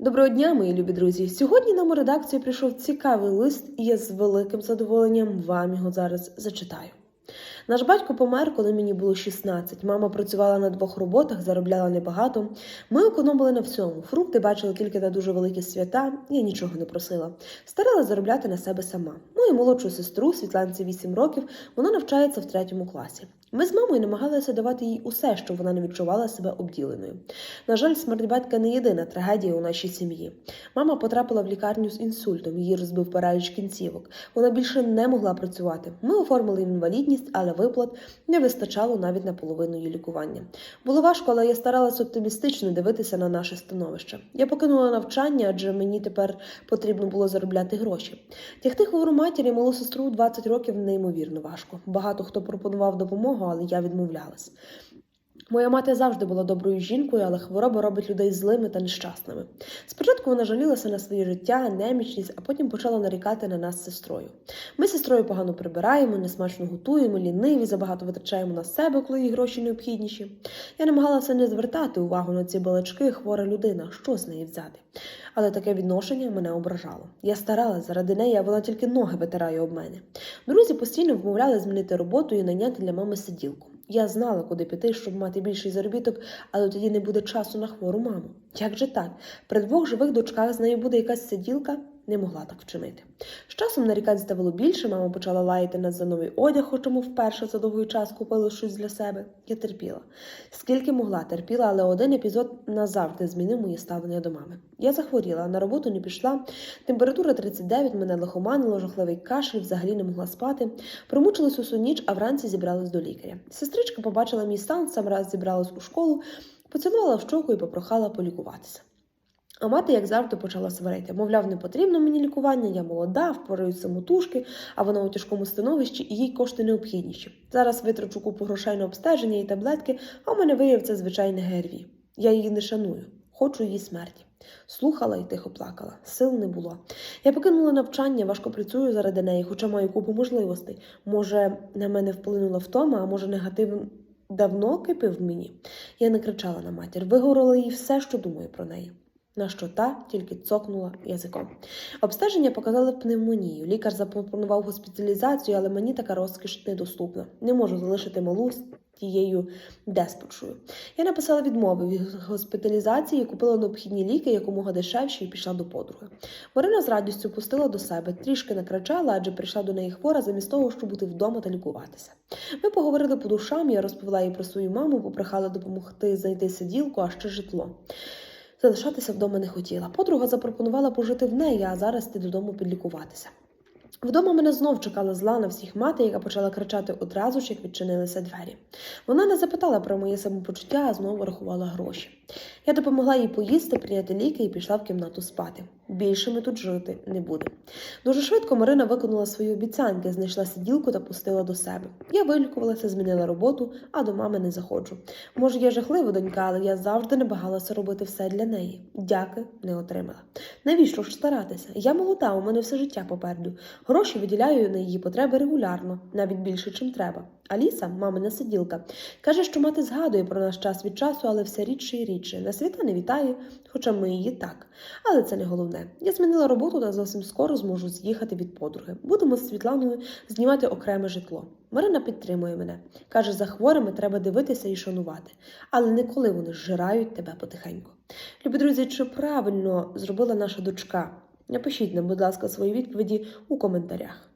Доброго дня, мої любі друзі! Сьогодні нам у редакцію прийшов цікавий лист, і я з великим задоволенням вам його зараз зачитаю. Наш батько помер, коли мені було 16. Мама працювала на двох роботах, заробляла небагато. Ми економили на всьому. Фрукти бачили тільки на дуже великі свята. Я нічого не просила. Старалась заробляти на себе сама. Мою молодшу сестру, Світланці 8 років, вона навчається в третьому класі. Ми з мамою намагалися давати їй усе, щоб вона не відчувала себе обділеною. На жаль, смерть батька не єдина трагедія у нашій сім'ї. Мама потрапила в лікарню з інсультом, її розбив параліч кінцівок. Вона більше не могла працювати. Ми оформили інвалідність, але виплат не вистачало навіть на половину її лікування. Було важко, але я старалася оптимістично дивитися на наше становище. Я покинула навчання, адже мені тепер потрібно було заробляти гроші. Тягти хвору матір і малу сестру у 20 років неймовірно важко. Багато хто пропонував допомогу, але я відмовлялась. Моя мати завжди була доброю жінкою, але хвороба робить людей злими та нещасними. Спочатку вона жалілася на своє життя, немічність, а потім почала нарікати на нас з сестрою. Ми з сестрою погано прибираємо, несмачно готуємо, ліниві, забагато витрачаємо на себе, коли їй гроші необхідніші. Я намагалася не звертати увагу на ці балачки, хвора людина, що з неї взяти. Але таке відношення мене ображало. Я старалась заради неї, а вона тільки ноги витирає об мене. Друзі постійно вмовляли змінити роботу і найняти для мами сиділку. Я знала, куди піти, щоб мати більший заробіток, але тоді не буде часу на хвору маму. Як же так? При двох живих дочках з нею буде якась сиділка? Не могла так вчинити. З часом нарікань ставало більше, мама почала лаяти нас за новий одяг, хоча ми вперше за довгий час купили щось для себе. Я терпіла. Скільки могла, терпіла, але один епізод назавжди змінив моє ставлення до мами. Я захворіла, на роботу не пішла. Температура 39, мене лихоманило, жахливий кашель, взагалі не могла спати. Промучилась усю ніч, а вранці зібралась до лікаря. Сестричка побачила мій стан, сам раз зібралась у школу, поцілувала в щоку і попрохала полікуватися. А мати, як завжди, почала сварити. Мовляв, не потрібно мені лікування, я молода, впораюсь самотужки, а вона у тяжкому становищі і їй кошти необхідніші. Зараз витрачу купу грошей на обстеження і таблетки, а у мене виявиться звичайне ГРВІ. Я її не шаную, хочу її смерті. Слухала і тихо плакала, сил не було. Я покинула навчання, важко працюю заради неї, хоча маю купу можливостей. Може, на мене вплинула втома, а може, негатив давно кипив мені. Я не кричала на матір, виговорила їй все, що думаю про неї. На що та тільки цокнула язиком. Обстеження показали пневмонію. Лікар запропонував госпіталізацію, але мені така розкіш недоступна. Не можу залишити малу з тією деспотшою. Я написала відмови від госпіталізації, купила необхідні ліки якомога дешевші і пішла до подруги. Марина з радістю пустила до себе, трішки накричала, адже прийшла до неї хвора замість того, щоб бути вдома та лікуватися. Ми поговорили по душам, я розповіла їй про свою маму, попрохала допомогти знайти сиділку, а ще житло. Залишатися вдома не хотіла. Подруга запропонувала пожити в неї, а зараз йти додому підлікуватися. Вдома мене знов чекала зла на всіх мати, яка почала кричати одразу ж, як відчинилися двері. Вона не запитала про моє самопочуття, а знову рахувала гроші. Я допомогла їй поїсти, прийняти ліки і пішла в кімнату спати. Більше ми тут жити не будемо. Дуже швидко Марина виконала свої обіцянки, знайшла сиділку та пустила до себе. Я вилікувалася, змінила роботу, а до мами не заходжу. Може, я жахлива донька, але я завжди намагалася робити все для неї. Дяки не отримала. Навіщо ж старатися? Я молода, у мене все життя попереду. Гроші виділяю на її потреби регулярно, навіть більше, чим треба. Аліса, мамина сиділка, каже, що мати згадує про наш час від часу, але все рідше і рідше. На свята не вітає, хоча ми її так. Але це не головне. Я змінила роботу та зовсім скоро зможу з'їхати від подруги. Будемо з Світланою знімати окреме житло. Марина підтримує мене. Каже, за хворими треба дивитися і шанувати, але не коли вони зжирають тебе потихеньку. Любі друзі, чи правильно зробила наша дочка? Напишіть нам, будь ласка, свої відповіді у коментарях.